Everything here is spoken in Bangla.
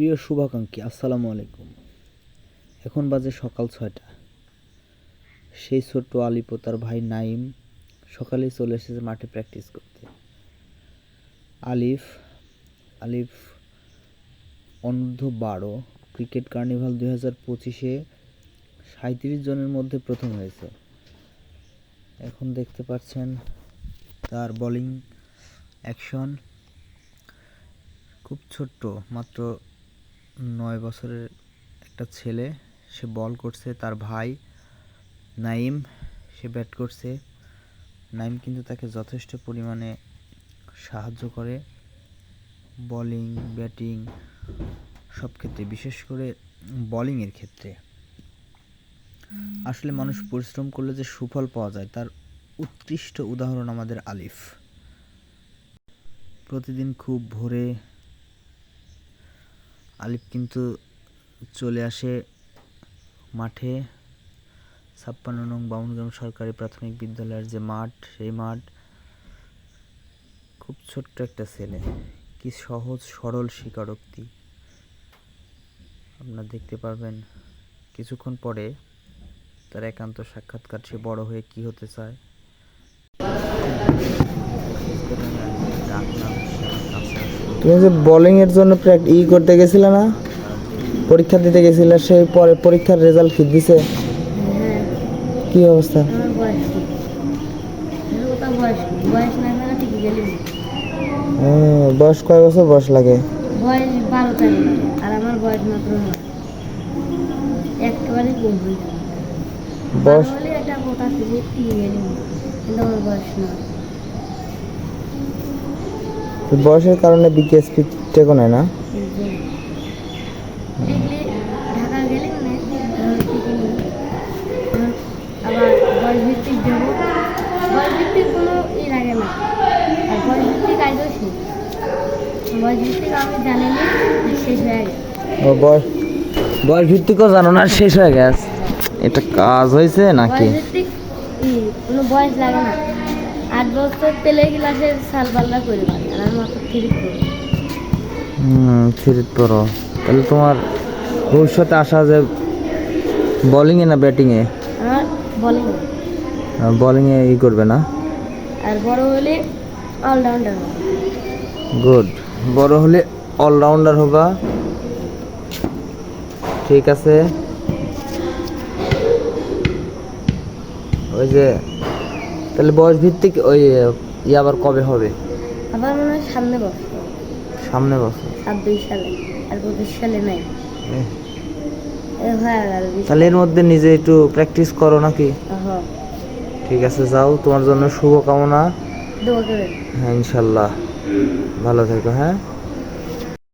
প্রিয় শুভাকাঙ্ক্ষী, আসসালামু আলাইকুম। এখন বাজে সকাল ছয়টা। সেই ছোট্ট আলিপ তার ভাই নাইম সকালেই চলে এসেছে মাঠে প্র্যাকটিস করতে। আলিফ আলিফ অনূর্ধ্ব বারো, ক্রিকেট কার্নিভাল দুই হাজার পঁচিশে সাঁত্রিশ জনের মধ্যে প্রথম হয়েছে। এখন দেখতে পাচ্ছেন তার বোলিং অ্যাকশন খুব ছোট্ট, মাত্র নয় বছরের একটা ছেলে সে বল করছে তার ভাই নাইম সে ব্যাট করছে। নাইম কিন্তু তাকে যথেষ্ট পরিমাণে সাহায্য করে। বোলিং ব্যাটিং সব ক্ষেত্রে বিশেষ করে বোলিংয়ের ক্ষেত্রে। আসলে মানুষ পরিশ্রম করলে যে সুফল পাওয়া যায় তার উৎকৃষ্ট উদাহরণ আমাদের আলিফ। প্রতিদিন খুব ভোরে আলিফ কিন্তু চলে আসে মাঠে। ছাপ্পান্ন নং বাউনগ্রাম সরকারি প্রাথমিক বিদ্যালয়ের যে মাঠ, সেই মাঠ খুব ছোট্ট একটা ছেলে। কি সহজ, সরল স্বীকারোক্তি। আপনারা দেখতে পারবেন, কিছুক্ষণ পরে তার একান্ত সাক্ষাৎকার সে বড় হয়ে কি হতে চায় রাখলাম সে আমার কাছে আসলো। তুমি যে বোলিং এর জন্য প্র্যাক- ই করতে গেছিলে না? পরীক্ষা দিতে গেছিলে, সেই পরে পরীক্ষার রেজাল্ট কি দিছে? হ্যাঁ কি অবস্থা? ওটা বয়স কয় বছর? বয়স লাগে। হয়ে বয়স বয়সের কারণে বিকেএসপি টেকো নেয় না। বয়স ভিত্তিকও জানো না, শেষ হয়ে গেছে। এটা কাজ হয়েছে নাকি? বয়স লাগে না। আট বছর পেলে সাল পাল্লা করে আর আমি মাত্র থ্রি করি হুম থ্রি পড়ো। তাহলে তোমার ভবিষ্যতে আসা যে বোলিংয়ে না ব্যাটিংয়ে আমার বলে বোলিংয়ে ই করবে না? আর বড় হলে অলরাউন্ডার গুড বড় হলে অলরাউন্ডার হবা। ঠিক আছে। ওই যে তাহলে বয়স ভিত্তিক ওই ই আবার কবে হবে? আবার মনে হয় সামনে বছর। সামনে বছর। ছাব্বিশ সালে আর পঁচিশ সালে নাই। হয়ে তাহলে এর মধ্যে নিজে একটু প্র্যাকটিস করো নাকি? ঠিক আছে যাও তোমার জন্য শুভকামনা। হ্যাঁ ইনশাল্লাহ। ভালো থেকো হ্যাঁ?